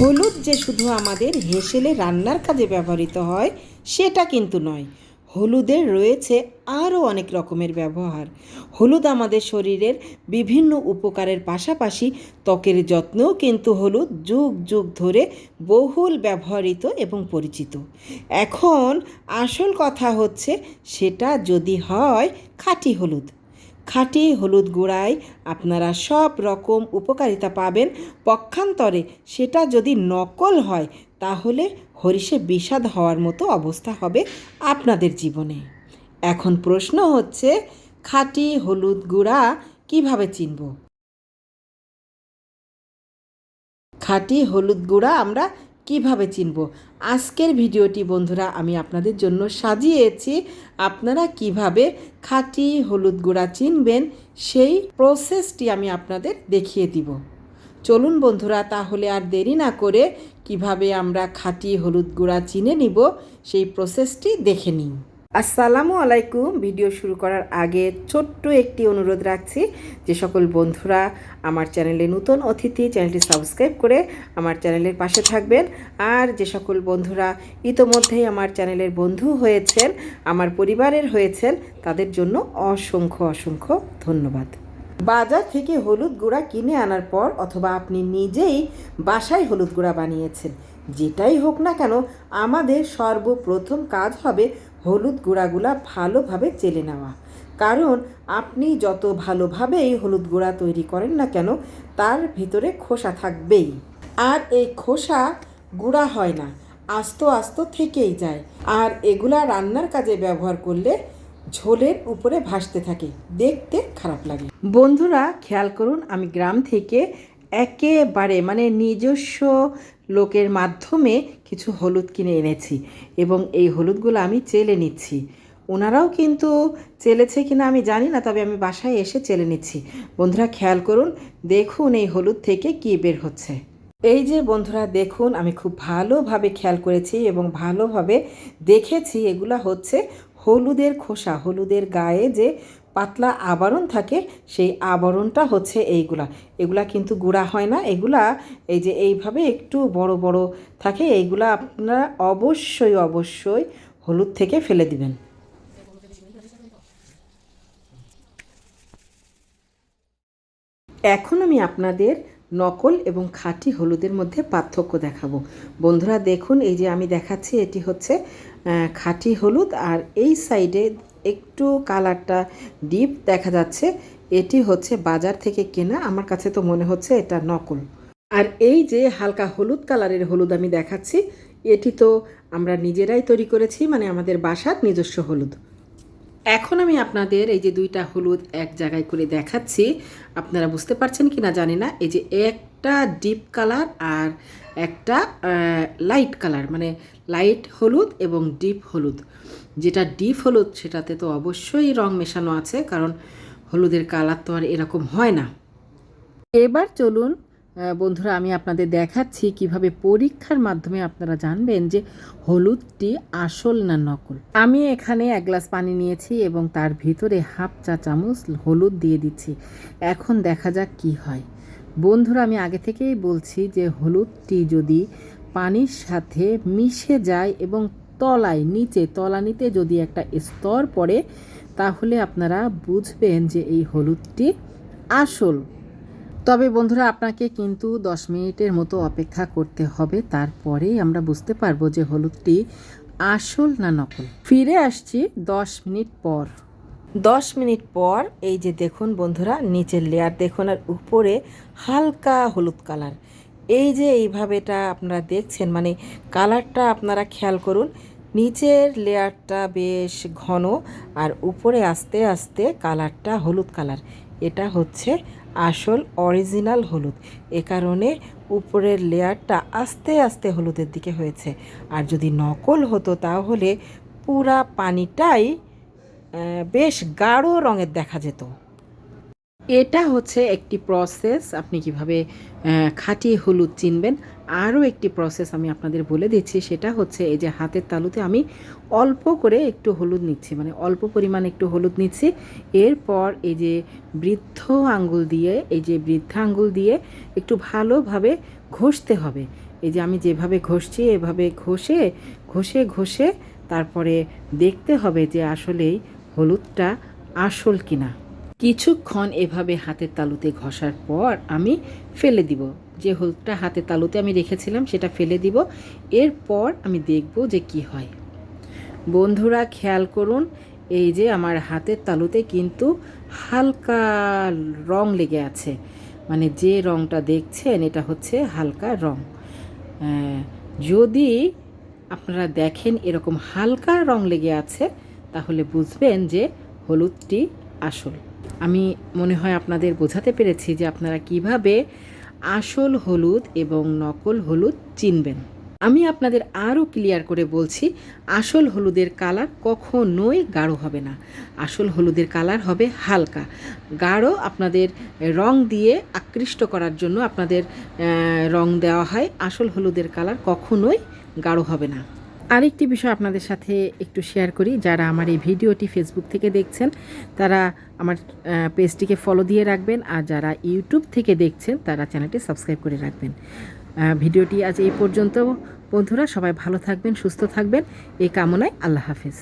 হলুদ যে শুধু আমাদের হেসেলে রান্নার কাজে ব্যবহৃত হয়, সেটা কিন্তু নয়। হলুদের রয়েছে আরও অনেক রকমের ব্যবহার। হলুদ আমাদের শরীরের বিভিন্ন উপকারের পাশাপাশি ত্বকের যত্নেও কিন্তু হলুদ যুগ যুগ ধরে বহুল ব্যবহৃত এবং পরিচিত। এখন আসল কথা হচ্ছে, সেটা যদি হয় খাঁটি হলুদ। খাঁটি হলুদ গুঁড়ায় আপনারা সব রকম উপকারিতা পাবেন। পক্ষান্তরে সেটা যদি নকল হয়, তাহলে হরিষে বিষাদ হওয়ার মতো অবস্থা হবে আপনাদের জীবনে। এখন প্রশ্ন হচ্ছে, খাঁটি হলুদ গুঁড়া কীভাবে চিনব? খাঁটি হলুদ গুঁড়া আমরা কীভাবে চিনব? আজকের ভিডিওটি বন্ধুরা আমি আপনাদের জন্য সাজিয়েছি। আপনারা কীভাবে খাঁটি হলুদ গুঁড়া চিনবেন, সেই প্রসেসটি আমি আপনাদের দেখিয়ে দিব। চলুন বন্ধুরা, তাহলে আর দেরি না করে কীভাবে আমরা খাঁটি হলুদ গুঁড়া চিনে নিব, সেই প্রসেসটি দেখে নিই। আসসালামু আলাইকুম। ভিডিও শুরু করার আগে ছোট্ট একটি অনুরোধ রাখছি যে সকল বন্ধুরা আমার চ্যানেলে নতুন অতিথি চ্যানেলটি সাবস্ক্রাইব করে আমার চ্যানেলের পাশে থাকবেন। আর যে সকল বন্ধুরা ইতোমধ্যেই আমার চ্যানেলের বন্ধু হয়েছেন, আমার পরিবারের হয়েছেন, তাদের জন্য অসংখ্য অসংখ্য ধন্যবাদ। বাজার থেকে হলুদ গুঁড়া কিনে আনার পর অথবা আপনি নিজেই বাসায় হলুদ গুঁড়া বানিয়েছেন, যেটাই হোক না কেন, আমাদের সর্বপ্রথম কাজ হবে হলুদ গুঁড়াগুলা ভালোভাবে চেলে নেওয়া। কারণ আপনি যত ভালোভাবে এই হলুদ গুঁড়া তৈরি করেন না কেন, তার ভিতরে খোসা থাকবেই। আর এই খোসা গুঁড়া হয় না, আস্ত আস্ত থেকেই যায়। আর এগুলা রান্নার কাজে ব্যবহার করলে ঝোলের উপরে ভাসতে থাকে, দেখতে খারাপ লাগে। বন্ধুরা, খেয়াল করুন, আমি গ্রাম থেকে একেবারে মানে নিজস্ব লোকের মাধ্যমে কিছু হলুদ কিনে এনেছি এবং এই হলুদগুলো আমি চেলে নিচ্ছি। ওনারাও কিন্তু চেলেছে কিনা আমি জানি না, তবে আমি বাসায় এসে চেলে নিচ্ছি। বন্ধুরা, খেয়াল করুন, দেখুন এই হলুদ থেকে কি বের হচ্ছে। এই যে বন্ধুরা, দেখুন, আমি খুব ভালোভাবে খেয়াল করেছি এবং ভালোভাবে দেখেছি, এগুলা হচ্ছে হলুদের খোসা, হলুদের গায়ে যে পাতলা আবরণ থাকে, সেই আবরণটা হচ্ছে এইগুলা। এগুলা কিন্তু গুঁড়া হয় না, এগুলা এই যে এইভাবে একটু বড় বড় থাকে, এইগুলা আপনারা অবশ্যই অবশ্যই হলুদ থেকে ফেলে দিবেন। এখন আমি আপনাদের নকল এবং খাঁটি হলুদের মধ্যে পার্থক্য দেখাবো। বন্ধুরা, দেখুন, এই যে আমি দেখাচ্ছি, এটি হচ্ছে খাঁটি হলুদ, আর এই সাইডে একটু কালারটা ডিপ দেখা যাচ্ছে। এটি হচ্ছে বাজার থেকে কেনা, আমার কাছে তো মনে হচ্ছে এটা নকল। আর এই যে হালকা হলুদ কালারের হলুদ আমি দেখাচ্ছি, এটি তো আমরা নিজেরাই তৈরি করেছি মানে আমাদের বাসার নিজস্ব হলুদ। এখন আমি আপনাদের এই যে দুইটা হলুদ এক জায়গায় করে দেখাচ্ছি। আপনারা বুঝতে পারছেন কি না জানি না, এই যে একটা ডিপ কালার আর একটা লাইট কালার মানে লাইট হলুদ এবং ডিপ হলুদ। যেটা ডিপ হলুদ, সেটাতে তো অবশ্যই রং মেশানো আছে, কারণ হলুদের কালার তো আর এরকম হয় না। এবার চলুন বন্ধুরা, আমি আপনাদের দেখাচ্ছি কীভাবে পরীক্ষার মাধ্যমে আপনারা জানবেন যে হলুদটি আসল না নকল। আমি এখানে এক গ্লাস পানি নিয়েছি এবং তার ভিতরে হাফ চা চামচ হলুদ দিয়ে দিচ্ছি। এখন দেখা যাক কি হয়। বন্ধুরা, আমি আগে থেকেই বলছি যে হলুদটি যদি পানির সাথে মিশে যায় এবং তলায়, নিচে, তলানিতে যদি একটা স্তর পড়ে, তাহলে আপনারা বুঝবেন যে এই হলুদটি আসল। তবে বন্ধুরা, আপনাকে কিন্তু দশ মিনিটের মতো অপেক্ষা করতে হবে, তারপরেই আমরা বুঝতে পারব যে হলুদটি আসল না নকল। ফিরে আসছি দশ মিনিট পর। দশ মিনিট পর, এই যে দেখুন বন্ধুরা, নিচের লেয়ার দেখুন, আর উপরে হালকা হলুদ কালার এই যে এইভাবে এটা আপনারা দেখছেন মানে কালারটা আপনারা খেয়াল করুন, নিচের লেয়ারটা বেশ ঘন, আর উপরে আস্তে আস্তে কালারটা হলুদ কালার এটা হচ্ছে আসল অরিজিনাল হলুদ। এ কারণে উপরের লেয়ারটা আস্তে আস্তে হলুদের দিকে হয়েছে। আর যদি নকল হতো তাহলে পুরা পানিটাই বেশ গাঢ় রঙের দেখা যেত। এটা হচ্ছে একটি প্রসেস আপনি কীভাবে খাঁটি হলুদ চিনবেন। আরও একটি প্রসেস আমি আপনাদের বলে দিচ্ছি, সেটা হচ্ছে এই যে হাতের তালুতে আমি অল্প করে একটু হলুদ নিচ্ছি মানে অল্প পরিমাণ একটু হলুদ নিচ্ছি। এরপর এই যে বৃদ্ধ আঙ্গুল দিয়ে, এই যে বৃদ্ধা আঙ্গুল দিয়ে একটু ভালোভাবে ঘষতে হবে। এই যে আমি যেভাবে ঘষছি, এভাবে ঘষে ঘষে ঘষে তারপরে দেখতে হবে যে আসলেই হলুদটা আসল কিনা। কিছুক্ষণ এভাবে হাতের তালুতে ঘষার পর আমি ফেলে দিব। যে হলুদটা হাতের তালুতে আমি রেখেছিলাম, সেটা ফেলে দিব। এরপর আমি দেখব যে কি হয়। বন্ধুরা, খেয়াল করুন, এই যে আমার হাতের তালুতে কিন্তু হালকা রং লেগে আছে। মানে যে রংটা দেখছেন, এটা হচ্ছে হালকা রং। যদি আপনারা দেখেন এরকম হালকা রং লেগে আছে তাহলে বুঝবেন যে হলুদটি আসল। আমি মনে হয় আপনাদের বোঝাতে পেরেছি যে আপনারা কীভাবে আসল হলুদ এবং নকল হলুদ চিনবেন। আমি আপনাদের আরও ক্লিয়ার করে বলছি, আসল হলুদের কালার কখনোই গাঢ় হবে না। আসল হলুদের কালার হবে হালকা। গাঢ় আপনাদের রং দিয়ে আকৃষ্ট করার জন্য আপনাদের রং দেওয়া হয়। আসল হলুদের কালার কখনোই গাঢ় হবে না। আরেকটি বিষয় আপনাদের সাথে একটু শেয়ার করি। যারা আমার এই ভিডিওটি ফেসবুক থেকে দেখছেন, তারা আমার পেজটিকে ফলো দিয়ে রাখবেন। আর যারা ইউটিউব থেকে দেখছেন, তারা চ্যানেলটি সাবস্ক্রাইব করে রাখবেন। ভিডিওটি আজ এই পর্যন্ত। বন্ধুরা, সবাই ভালো থাকবেন, সুস্থ থাকবেন। এই কামনায় আল্লাহ হাফেজ।